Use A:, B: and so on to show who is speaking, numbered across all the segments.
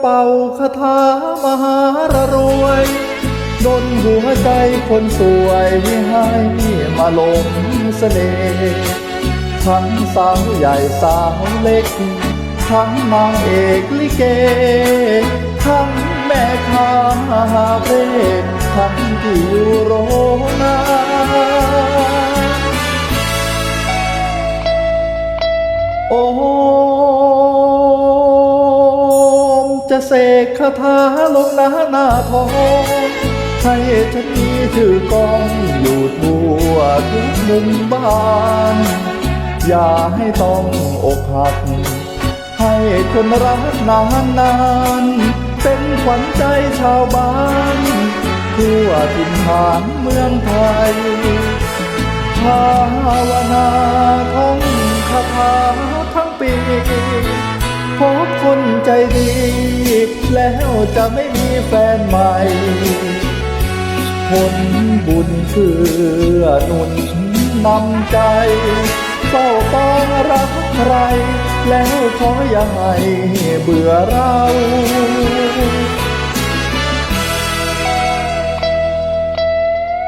A: เป่าคาถามหารรวยดนหัวใจคนสวยให้มาหลงเสน่ห์ทั้งสาวใหญ่สาวเล็ก ทั้งนางเอกลิเก ทั้งแม่ค้าเพลงทั้งที่อยู่โรง เสกคาถาลงหน้าหน้าทองให้ฉันมีชื่อกองอยู่ทั่วทุกมุมบ้าน อย่าให้ต้องอกหัก ให้คนรักนานนานเป็นขวัญใจชาวบ้านทั่วถิ่นฐานเมืองไทยา บคนใจดี แล้วจะไม่มีแฟนใหม่ผลบุญเพื่อหนุนนำใจเฝ้าต้องรักใคร แล้วขออย่าให้เบื่อเรา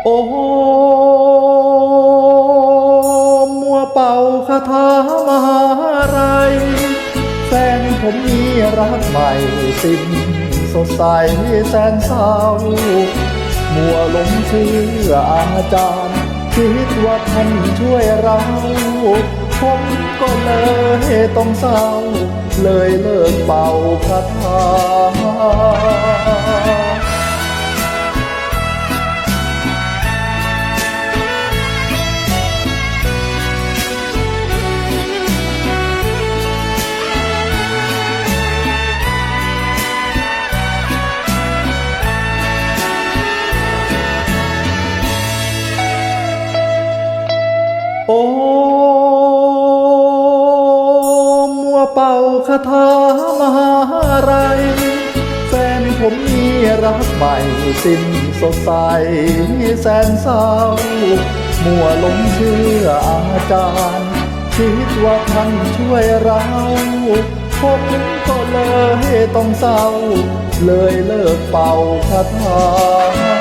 A: โอ้มัวเป่าคาถามา ผมมีรักใหม่สิ้นสดใสแสนเศร้า มัวหลงเชื่ออาจารย์คิดว่าท่านช่วยเรา ผมก็เลยต้องเศร้า เลยเลิกเป่าคาถา ถามหาอะไรแฟนผมมีรักใหม่สิ้นสดใสแสนเศร้า มัวหลงเชื่ออาจารย์ คิดว่าท่านช่วยเราผมก็เลยต้องเศร้า เลยเลิกเป่าคาถา